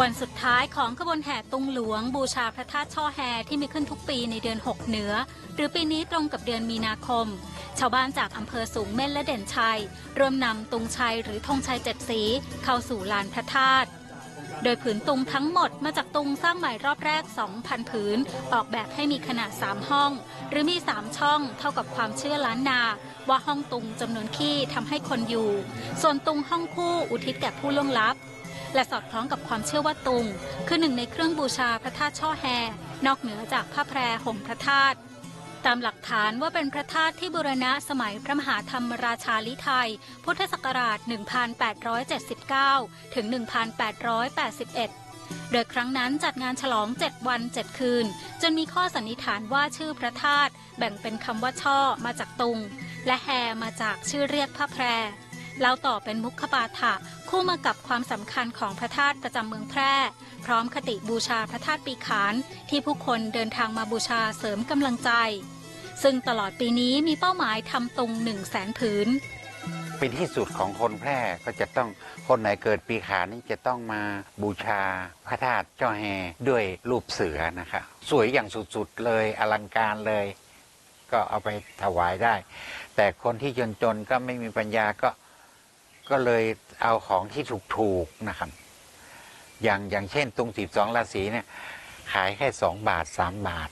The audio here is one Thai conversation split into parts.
วันสุดท้ายของขบวนแห่ตุงหลวง บูชาพระธาตุช่อแฮที่มีขึ้นทุกปีในเดือน 6 เหนือ หรือปีนี้ตรงกับเดือนมีนาคม ชาวบ้านจากอำเภอสูงเม่นและเด่นชัยร่วมนำตุงชัยหรือธงชัยเจ็ดสี เข้าสู่ลานพระธาตุโดยผืนตุงทั้งหมดมาจากตุงสร้างใหม่รอบแรก 2,000 ผืน ออกแบบให้มีขนาด 3 ห้อง หรือมี 3 ช่องเท่ากับความเชื่อล้านนา ว่าห้องตุงจำนวนขี้ทำให้คนอยู่ ส่วนตุงห้องคู่อุทิศแก่ผู้ล่วงลับ และสอดคล้องกับความเชื่อว่าตุง คือหนึ่งในเครื่องบูชาพระธาตุช่อแฮ นอกเหนือจากผ้าแพรห่มพระธาตุตามหลักฐานว่าเป็นพระธาตุที่บูรณะสมัยพระมหาธรรมราชาลิไทย พุทธศักราช 1879 ถึง 1881 โดยครั้งนั้นจัดงานฉลอง 7 วัน 7 คืน จนมีข้อสันนิษฐานว่าชื่อพระธาตุแบ่งเป็นคำว่าช่อมาจากตุง และแฮมาจากชื่อเรียกผ้าแพร เล่าต่อเป็นมุขปาฐะคู่มากับความสำคัญของพระธาตุประจำเมืองแพร่ พร้อมคติบูชาพระธาตุปีขานที่ผู้คนเดินทางมาบูชาเสริมกำลังใจ ซึ่งตลอดปีนี้มีเป้าหมายทำตุง1 0 0 0 0แสนผืนเป็นที่สุดของคนแพร่ก็จะต้องคนไหนเกิดปีขานี่จะต้องมาบูชาพระธาตุเจ้าแฮด้วยรูปเสือนะคะสวยอย่างสุดๆเลยอลังการเลย ก็เอาไปถวายได้ แต่คนที่จนๆก็ไม่มีปัญญาก็ ก็เลยเอาของที่ถูกๆนะครับ อย่างอย่างเช่นตรงสิบสองราศีเนี่ย ขายแค่สองบาทสามบาท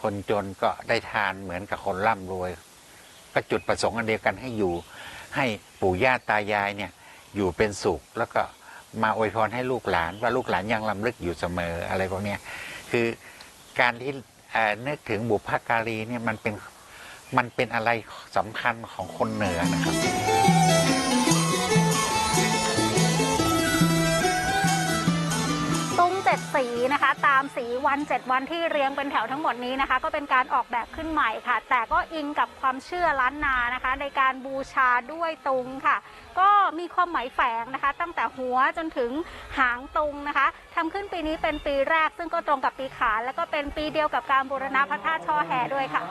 คนจนก็ได้ทานเหมือนกับคนร่ำรวย ก็จุดประสงค์อันเดียวกันให้อยู่ ให้ปู่ย่าตายายเนี่ย อยู่เป็นสุขแล้วก็มาอวยพรให้ลูกหลาน ว่าลูกหลานยังลำลึกอยู่เสมออะไรพวกนี้คือการที่เอ่อนึกถึงบุพการีเนี่ยมันเป็นมันเป็นอะไรสำคัญของคนเหนือนะครับ สีวัน 7 วันที่เรียงเป็นแถวทั้งหมดนี้นะคะ ก็เป็นการออกแบบขึ้นใหม่ค่ะ แต่ก็อิงกับความเชื่อล้านนานะคะ ในการบูชาด้วยตุงค่ะ ก็มีความหมายแฝงนะคะ ตั้งแต่หัวจนถึงหางตุงนะคะทำขึ้นปีนี้เป็นปีแรก ซึ่งก็ตรงกับปีขานแล้วก็เป็นปีเดียวกับการบูรณะพระธาตุช่อแฮด้วยค่ะ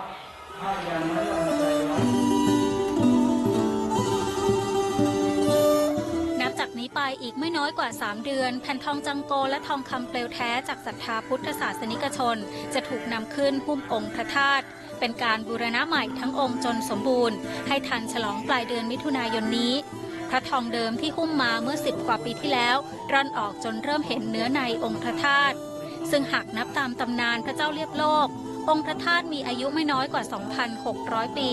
อีกไม่น้อยกว่า 3 เดือน แผ่นทองจังโกและทองคำเปลวแท้จากศรัทธาพุทธศาสนิกชน จะถูกนำขึ้นหุ้มองค์พระธาตุเป็นการบูรณะใหม่ทั้งองค์จนสมบูรณ์ ให้ทันฉลองปลายเดือนมิถุนายนนี้พระทองเดิมที่หุ้มมาเมื่อ10กว่าปีที่แล้ว ร่อนออกจนเริ่มเห็นเนื้อในองค์พระธาตุซึ่งหากนับตามตำนานพระเจ้าเรียบโลก องค์พระธาตุมีอายุไม่น้อยกว่า 2,600 ปี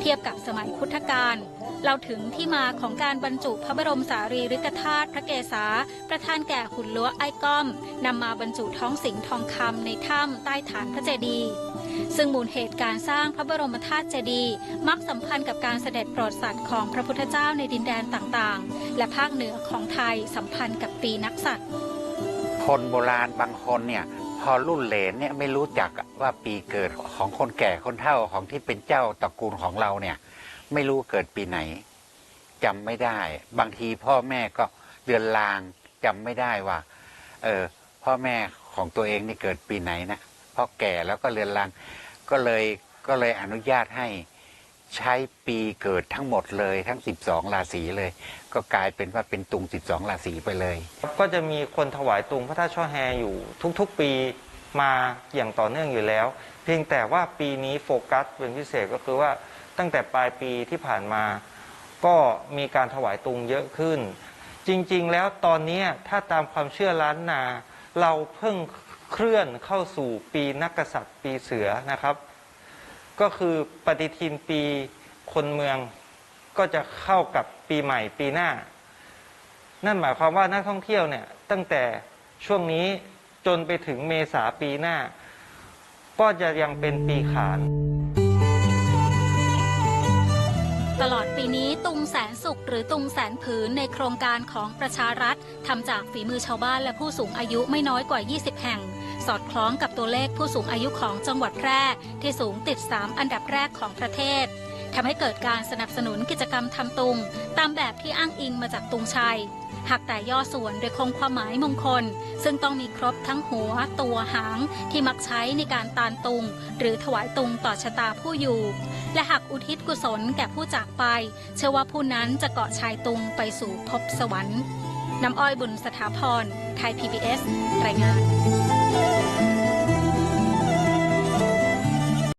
เทียบกับสมัยพุทธกาล เล่าถึงที่มาของการบรรจุพระบรมสารีริกธาตุพระเกศาประธานแก่หุ่นลัวไอ้ก้อมนำมาบรรจุท้องสิงห์ทองคำในถ้ำใต้ฐานพระเจดีย์ซึ่งมูลเหตุการสร้างพระบรมธาตุเจดีย์มักสัมพันธ์กับการเสด็จโปรดสัตว์ของพระพุทธเจ้าในดินแดนต่างๆ และภาคเหนือของไทยสัมพันธ์กับปีนักษัตริย์คนโบราณบางคนเนี่ยพอรุ่นเหลนเนี่ยไม่รู้จักว่าปีเกิดของคนแก่คนเฒ่าของที่เป็นเจ้าตระกูลของเราเนี่ย ไม่รู้เกิดปีไหนจำไม่ได้ บางทีพ่อแม่ก็เดือนลางจำไม่ได้ว่า เออ พ่อแม่ของตัวเองนี่เกิดปีไหนนะพ่อแก่แล้วก็เรือนลางก็เลยก็เลยอนุญาตให้ใช้ปีเกิดทั้งหมดเลยทั้ง 12 ราศีเลย ก็กลายเป็นว่าเป็นตุง 12 ราศีไปเลย ก็จะมีคนถวายตุงพระธาตุช่อแฮอยู่ทุกๆปีมาอย่างต่อเนื่องอยู่แล้ว เพียงแต่ว่าปีนี้โฟกัสเป็นพิเศษก็คือว่า ตั้งแต่ปลายปีที่ผ่านมา ก็มีการถวายตุงเยอะขึ้น จริงๆ แล้วตอนนี้ถ้าตามความเชื่อล้านนา เราเพิ่งเคลื่อนเข้าสู่ปีนักกษัตริย์ปีเสือนะครับ ก็คือปฏิทินปีคนเมืองก็จะเข้ากับปีใหม่ปีหน้า นั่นหมายความว่านักท่องเที่ยวเนี่ยตั้งแต่ช่วงนี้จนไปถึงเมษาปีหน้า ก็จะยังเป็นปีขาน ตลอดปีนี้ตุงแสนสุขหรือตุงแสนผืนในโครงการของประชารัฐทำจากฝีมือชาวบ้านและผู้สูงอายุไม่น้อยกว่า 20 แห่ง สอดคล้องกับตัวเลขผู้สูงอายุของจังหวัดแพร่ที่สูงติด 3 อันดับแรกของประเทศทำให้เกิดการสนับสนุนกิจกรรมทำตุง ตามแบบที่อ้างอิงมาจากตุงชัย หากแต่ย่อส่วนโดยคงความหมายมงคล ซึ่งต้องมีครบทั้งหัว ตัวหาง ที่มักใช้ในการตานตุง หรือถวายตุงต่อชะตาผู้อยู่ และหากอุทิศกุศลแก่ผู้จากไป เชื่อว่าผู้นั้นจะเกาะชายตุงไปสู่ภพสวรรค์น้ำอ้อยบุญสถาพรไทย PBS รายงาน